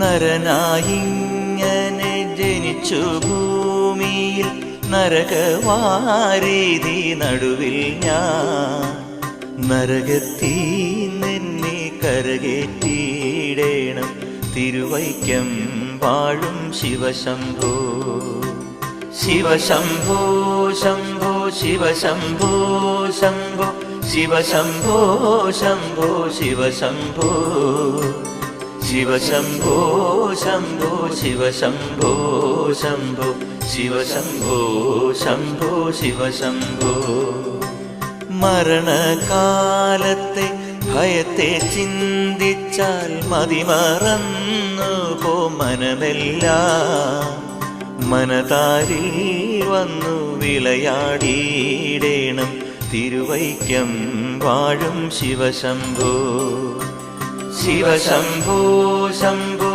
നരനായിങ്ങനെ ജനിച്ചു ഭൂമിയിൽ നരകവാരീതി നടുവിൽ ഞാൻ നരകത്തീ നിന്നെ കരകേറ്റിയിടേണം. തിരുവൈക്കം വാഴും ശിവശംഭോ. ശിവശംഭോ ശംഭോ ശിവശംഭോ ശംഭോ. ശിവശംഭോ ശംഭോ ശിവശംഭോ. ശിവശംഭോ ശംഭോ ശിവശംഭോ ശംഭോ ശിവശംഭോ ശംഭോ ശിവശംഭോ മരണകാലത്തെ ഭയത്തെ ചിന്തിച്ചാൽ മതിമറന്നു പോ മനമെല്ല. മനതാരിൽ വന്നു വിളയാടിയിടേണം. തിരുവൈക്കം വാഴും ശിവശംഭോ शिव शम्भो शम्भो।